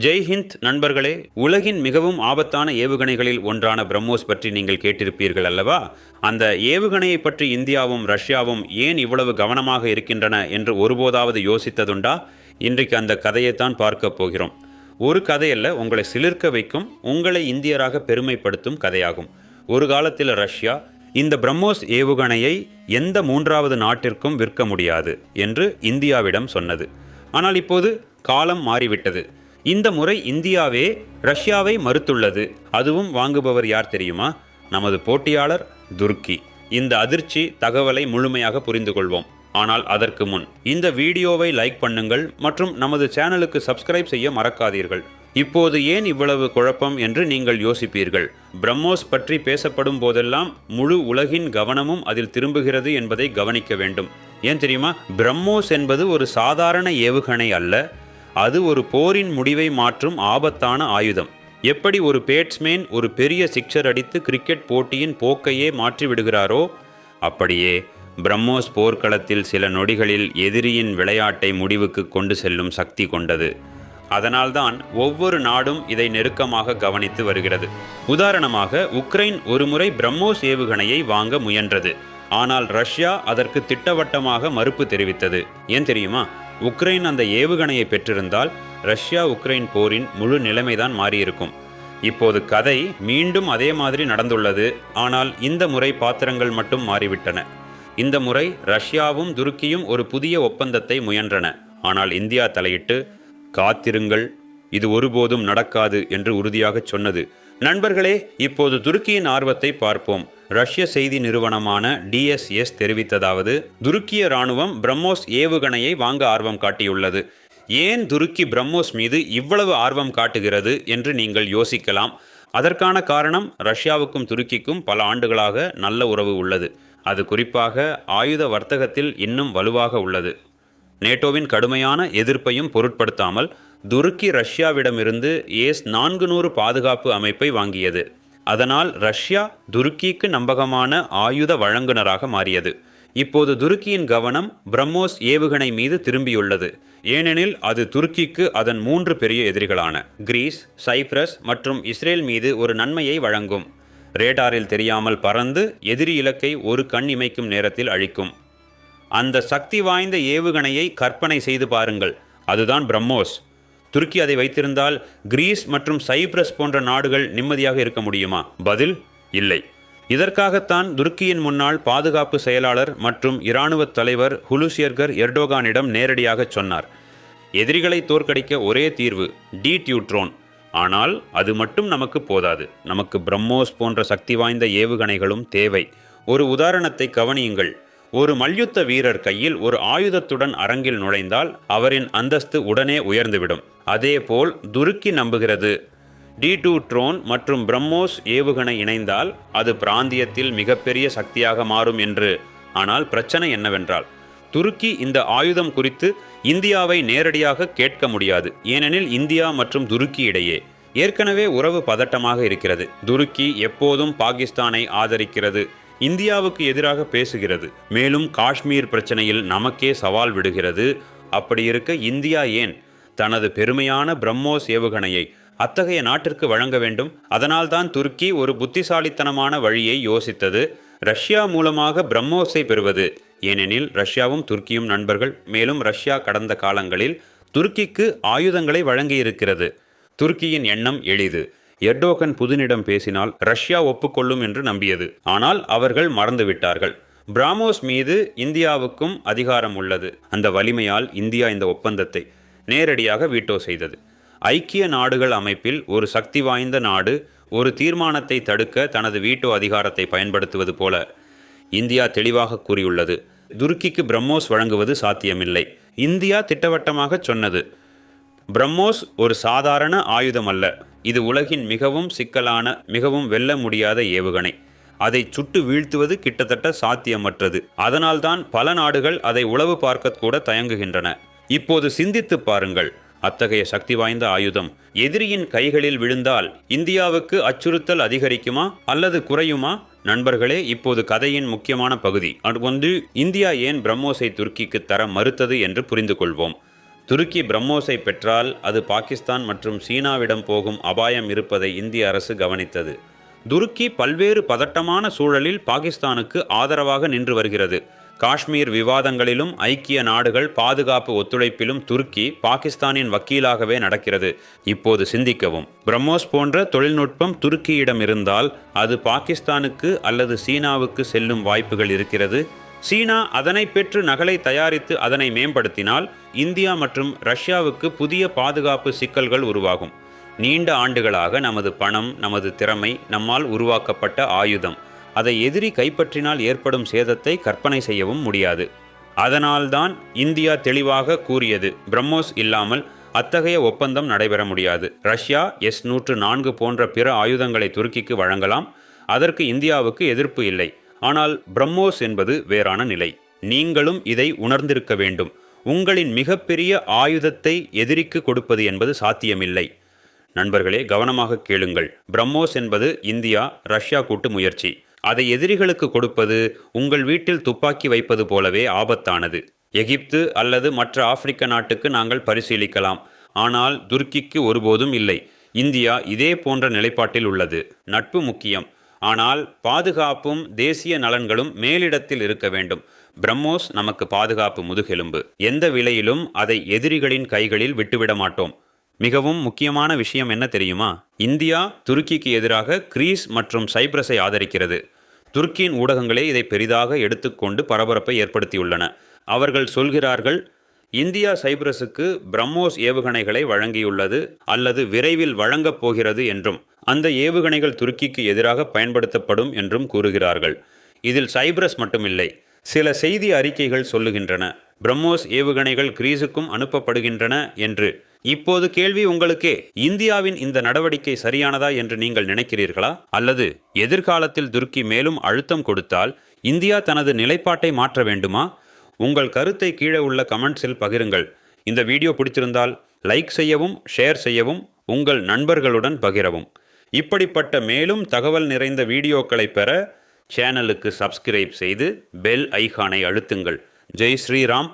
ஜெய்ஹிந்த் நண்பர்களே உலகின் மிகவும் ஆபத்தான ஏவுகணைகளில் ஒன்றான பிரம்மோஸ் பற்றி நீங்கள் கேட்டிருப்பீர்கள் அல்லவா? அந்த ஏவுகணையை பற்றி இந்தியாவும் ரஷ்யாவும் ஏன் இவ்வளவு கவனமாக இருக்கின்றன என்று ஒருபோதாவது யோசித்ததுண்டா? இன்றைக்கு அந்த கதையைத்தான் பார்க்கப் போகிறோம். ஒரு கதையல்ல உங்களை சிலிர்க்க வைக்கும் உங்களை இந்தியராக பெருமைப்படுத்தும் கதையாகும். ஒரு காலத்தில் ரஷ்யா இந்த பிரம்மோஸ் ஏவுகணையை எந்த மூன்றாவது நாட்டிற்கும் விற்க முடியாது என்று இந்தியாவிடம் சொன்னது. ஆனால் இப்போது காலம் மாறிவிட்டது. இந்த முறை இந்தியாவே ரஷ்யாவை மறுத்துள்ளது. அதுவும் வாங்குபவர் யார் தெரியுமா? நமது போட்டியாளர் துர்க்கி. இந்த அதிர்ச்சி தகவலை முழுமையாக புரிந்து கொள்வோம் ஆனால் அதற்கு முன் இந்த வீடியோவை லைக் பண்ணுங்கள் மற்றும் நமது சேனலுக்கு சப்ஸ்கிரைப் செய்ய மறக்காதீர்கள். இப்போது ஏன் இவ்வளவு குழப்பம் என்று நீங்கள் யோசிப்பீர்கள்? பிரம்மோஸ் பற்றி பேசப்படும் போதெல்லாம் முழு உலகின் கவனமும் அதில் திரும்புகிறது என்பதை கவனிக்க வேண்டும். ஏன் தெரியுமா? பிரம்மோஸ் என்பது ஒரு சாதாரண ஏவுகணை அல்ல. அது ஒரு போரின் முடிவை மாற்றும் ஆபத்தான ஆயுதம். எப்படி ஒரு பேட்ஸ்மேன் ஒரு பெரிய சிக்ஸர் அடித்து கிரிக்கெட் போட்டியின் போக்கையே மாற்றிவிடுகிறாரோ அப்படியே பிரம்மோஸ் போர்க்களத்தில் சில நொடிகளில் எதிரியின் விளையாட்டை முடிவுக்கு கொண்டு செல்லும் சக்தி கொண்டது. அதனால்தான் ஒவ்வொரு நாடும் இதை நெருக்கமாக கவனித்து வருகிறது. உதாரணமாக உக்ரைன் ஒருமுறை பிரம்மோஸ் ஏவுகணையை வாங்க முயன்றது. ஆனால் ரஷ்யா அதற்கு திட்டவட்டமாக மறுப்பு தெரிவித்தது. ஏன் தெரியுமா? உக்ரைன் அந்த ஏவுகணையை பெற்றிருந்தால் ரஷ்யா உக்ரைன் போரின் முழு நிலைமைதான் மாறியிருக்கும். இப்போது கதை மீண்டும் அதே மாதிரி நடந்துள்ளது ஆனால் இந்த முறை பாத்திரங்கள் மட்டும் மாறிவிட்டன. இந்த முறை ரஷ்யாவும் துருக்கியும் ஒரு புதிய ஒப்பந்தத்தை முயன்றன. ஆனால் இந்தியா தலையிட்டு காத்திருங்கள் இது ஒருபோதும் நடக்காது என்று உறுதியாகச் சொன்னது. நண்பர்களே இப்போது துருக்கியின் ஆர்வத்தை பார்ப்போம். ரஷ்ய செய்தி நிறுவனமான டிஎஸ்எஸ் தெரிவித்ததாவது துருக்கிய ராணுவம் பிரம்மோஸ் ஏவுகணையை வாங்க ஆர்வம் காட்டியுள்ளது. ஏன் துருக்கி பிரம்மோஸ் மீது இவ்வளவு ஆர்வம் காட்டுகிறது என்று நீங்கள் யோசிக்கலாம். அதற்கான காரணம் ரஷ்யாவுக்கும் துருக்கிக்கும் பல ஆண்டுகளாக நல்ல உறவு உள்ளது. அது குறிப்பாக ஆயுத வர்த்தகத்தில் இன்னும் வலுவாக உள்ளது. நேட்டோவின் கடுமையான எதிர்ப்பையும் பொருட்படுத்தாமல் துருக்கி ரஷ்யாவிடமிருந்து ஏஸ் நான்கு நூறு பாதுகாப்பு அமைப்பை வாங்கியது. அதனால் ரஷ்யா துருக்கிக்கு நம்பகமான ஆயுத வழங்குனராக மாறியது. இப்போது துருக்கியின் கவனம் பிரம்மோஸ் ஏவுகணை மீது திரும்பியுள்ளது. ஏனெனில் அது துருக்கிக்கு அதன் மூன்று பெரிய எதிரிகளான கிரீஸ் சைப்ரஸ் மற்றும் இஸ்ரேல் மீது ஒரு நன்மையை வழங்கும். ரேடாரில் தெரியாமல் பறந்து எதிரி இலக்கை ஒரு கண் இமைக்கும் நேரத்தில் அழிக்கும். அந்த சக்தி வாய்ந்த ஏவுகணையை கற்பனை செய்து பாருங்கள். அதுதான் பிரம்மோஸ். துருக்கி அதை வைத்திருந்தால் கிரீஸ் மற்றும் சைப்ரஸ் போன்ற நாடுகள் நிம்மதியாக இருக்க முடியுமா? பதில் இல்லை. இதற்காகத்தான் துருக்கியின் முன்னாள் பாதுகாப்பு செயலாளர் மற்றும் இராணுவ தலைவர் ஹுலுசியர்கர் எர்டோகானிடம் நேரடியாக சொன்னார். எதிரிகளை தோற்கடிக்க ஒரே தீர்வு டி டியூட்ரோன். ஆனால் அது மட்டும் நமக்கு போதாது. நமக்கு பிரம்மோஸ் போன்ற சக்தி வாய்ந்த ஏவுகணைகளும் தேவை. ஒரு உதாரணத்தை கவனியுங்கள். ஒரு மல்யுத்த வீரர் கையில் ஒரு ஆயுதத்துடன் அரங்கில் நுழைந்தால் அவரின் அந்தஸ்து உடனே உயர்ந்துவிடும். அதேபோல் துருக்கி நம்புகிறது. டி டூ ட்ரோன் மற்றும் பிரம்மோஸ் ஏவுகணை இணைந்தால் அது பிராந்தியத்தில் மிகப்பெரிய சக்தியாக மாறும் என்று. ஆனால் பிரச்சனை என்னவென்றால் துருக்கி இந்த ஆயுதம் குறித்து இந்தியாவை நேரடியாக கேட்க முடியாது. ஏனெனில் இந்தியா மற்றும் துருக்கி இடையே ஏற்கனவே உறவு பதட்டமாக இருக்கிறது. துருக்கி எப்போதும் பாகிஸ்தானை ஆதரிக்கிறது. இந்தியாவுக்கு எதிராக பேசுகிறது. மேலும் காஷ்மீர் பிரச்சனையில் நமக்கே சவால் விடுகிறது. அப்படி இருக்க இந்தியா ஏன் தனது பெருமையான பிரம்மோஸ் ஏவுகணையை அத்தகைய நாட்டிற்கு வழங்க வேண்டும்? அதனால்தான் துருக்கி ஒரு புத்திசாலித்தனமான வழியை யோசித்தது. ரஷ்யா மூலமாக பிரம்மோஸை பெறுவது. ஏனெனில் ரஷ்யாவும் துருக்கியும் நண்பர்கள். மேலும் ரஷ்யா கடந்த காலங்களில் துருக்கிக்கு ஆயுதங்களை வழங்கியிருக்கிறது. துருக்கியின் எண்ணம் எளிது. எர்டோகன் புதினிடம் பேசினால் ரஷ்யா ஒப்புக்கொள்ளும் என்று நம்பியது. ஆனால் அவர்கள் மறந்துவிட்டார்கள். பிராமோஸ் மீது இந்தியாவுக்கும் அதிகாரம் உள்ளது. அந்த வலிமையால் இந்தியா இந்த ஒப்பந்தத்தை நேரடியாக வீட்டோ செய்தது. ஐக்கிய நாடுகள் அமைப்பில் ஒரு சக்தி வாய்ந்த நாடு ஒரு தீர்மானத்தை தடுக்க தனது வீட்டோ அதிகாரத்தை பயன்படுத்துவது போல இந்தியா தெளிவாக கூறியுள்ளது. துருக்கிக்கு பிரம்மோஸ் வழங்குவது சாத்தியமில்லை. இந்தியா திட்டவட்டமாக சொன்னது பிரம்மோஸ் ஒரு சாதாரண ஆயுதம் அல்ல இது உலகின் மிகவும் சிக்கலான மிகவும் வெல்ல முடியாத ஏவுகணை. அதை சுட்டு வீழ்த்துவது கிட்டத்தட்ட சாத்தியமற்றது. அதனால்தான் பல நாடுகள் அதை உளவு பார்க்கக்கூட தயங்குகின்றன. இப்போது சிந்தித்து பாருங்கள். அத்தகைய சக்தி வாய்ந்த ஆயுதம் எதிரியின் கைகளில் விழுந்தால் இந்தியாவுக்கு அச்சுறுத்தல் அதிகரிக்குமா அல்லது குறையுமா? நண்பர்களே இப்போது கதையின் முக்கியமான பகுதி. அது வந்து இந்தியா ஏன் பிரம்மோஸை துருக்கிக்கு தர மறுத்தது என்று புரிந்து கொள்வோம் துருக்கி பிரம்மோஸை பெற்றால் அது பாகிஸ்தான் மற்றும் சீனாவிடம் போகும் அபாயம் இருப்பதை இந்திய அரசு கவனித்தது. துருக்கி பல்வேறு பதட்டமான சூழலில் பாகிஸ்தானுக்கு ஆதரவாக நின்று வருகிறது. காஷ்மீர் விவாதங்களிலும் ஐக்கிய நாடுகள் பாதுகாப்பு ஒத்துழைப்பிலும் துருக்கி பாகிஸ்தானின் வக்கீலாகவே நடக்கிறது. இப்போது சிந்திக்கவும். பிரம்மோஸ் போன்ற தொழில்நுட்பம் துருக்கியிடம் இருந்தால் அது பாகிஸ்தானுக்கு அல்லது சீனாவுக்கு செல்லும் வாய்ப்புகள் இருக்கிறது. சீனா அதனை பெற்று நகலை தயாரித்து அதனை மேம்படுத்தினால் இந்தியா மற்றும் ரஷ்யாவுக்கு புதிய பாதுகாப்பு சிக்கல்கள் உருவாகும். நீண்ட ஆண்டுகளாக நமது பணம் நமது திறமை நம்மால் உருவாக்கப்பட்ட ஆயுதம் அதை எதிரி கைப்பற்றினால் ஏற்படும் சேதத்தை கற்பனை செய்யவும் முடியாது. அதனால்தான் இந்தியா தெளிவாக கூறியது பிரம்மோஸ் இல்லாமல் அத்தகைய ஒப்பந்தம் நடைபெற முடியாது. ரஷ்யா எஸ் நூற்று நான்கு போன்ற பிற ஆயுதங்களை துருக்கிக்கு வழங்கலாம். அதற்கு இந்தியாவுக்கு எதிர்ப்பு இல்லை. ஆனால் பிரம்மோஸ் என்பது வேறான நிலை. நீங்களும் இதை உணர்ந்திருக்க வேண்டும். உங்களின் மிகப்பெரிய ஆயுதத்தை எதிரிக்கு கொடுப்பது என்பது சாத்தியமில்லை. நண்பர்களே கவனமாக கேளுங்கள். பிரம்மோஸ் என்பது இந்தியா ரஷ்யா கூட்டு முயற்சி. அதை எதிரிகளுக்கு கொடுப்பது உங்கள் வீட்டில் துப்பாக்கி வைப்பது போலவே ஆபத்தானது. எகிப்து அல்லது மற்ற ஆப்பிரிக்க நாட்டுக்கு நாங்கள் பரிசீலிக்கலாம். ஆனால் துருக்கிக்கு ஒருபோதும் இல்லை. இந்தியா இதே போன்ற நிலைப்பாட்டில் உள்ளது. நட்பு முக்கியம். ஆனால் பாதுகாப்பும் தேசிய நலன்களும் மேலிடத்தில் இருக்க வேண்டும். பிரம்மோஸ் நமக்கு பாதுகாப்பு முதுகெலும்பு. எந்த விலையிலும் அதை எதிரிகளின் கைகளில் விட்டுவிட மாட்டோம். மிகவும் முக்கியமான விஷயம் என்ன தெரியுமா? இந்தியா துருக்கிக்கு எதிராக கிரீஸ் மற்றும் சைப்ரஸை ஆதரிக்கிறது. துருக்கியின் ஊடகங்களே இதை பெரிதாக எடுத்துக்கொண்டு பரபரப்பை ஏற்படுத்தியுள்ளன. அவர்கள் சொல்கிறார்கள் இந்தியா சைப்ரஸுக்கு பிரம்மோஸ் ஏவுகணைகளை வழங்கியுள்ளது அல்லது விரைவில் வழங்கப் போகிறது என்றும் அந்த ஏவுகணைகள் துருக்கிக்கு எதிராக பயன்படுத்தப்படும் என்றும் கூறுகிறார்கள். இதில் சைப்ரஸ் மட்டுமில்லை சில செய்தி அறிக்கைகள் சொல்லுகின்றன. பிரம்மோஸ் ஏவுகணைகள் கிரீஸுக்கும் அனுப்பப்படுகின்றன என்று. இப்போது கேள்வி உங்களுக்கே இந்தியாவின் இந்த நடவடிக்கை சரியானதா என்று நீங்கள் நினைக்கிறீர்களா? அல்லது எதிர்காலத்தில் துருக்கி மேலும் அழுத்தம் கொடுத்தால் இந்தியா தனது நிலைப்பாட்டை மாற்ற வேண்டுமா? உங்கள் கருத்தை கீழே உள்ள கமெண்ட்ஸில் பகிருங்கள். இந்த வீடியோ பிடிச்சிருந்தால் லைக் செய்யவும் ஷேர் செய்யவும் உங்கள் நண்பர்களுடன் பகிரவும். இப்படிப்பட்ட மேலும் தகவல் நிறைந்த வீடியோக்களை பெற சேனலுக்கு சப்ஸ்கிரைப் செய்து பெல் ஐகானை அழுத்துங்கள். ஜெய் ஸ்ரீராம்.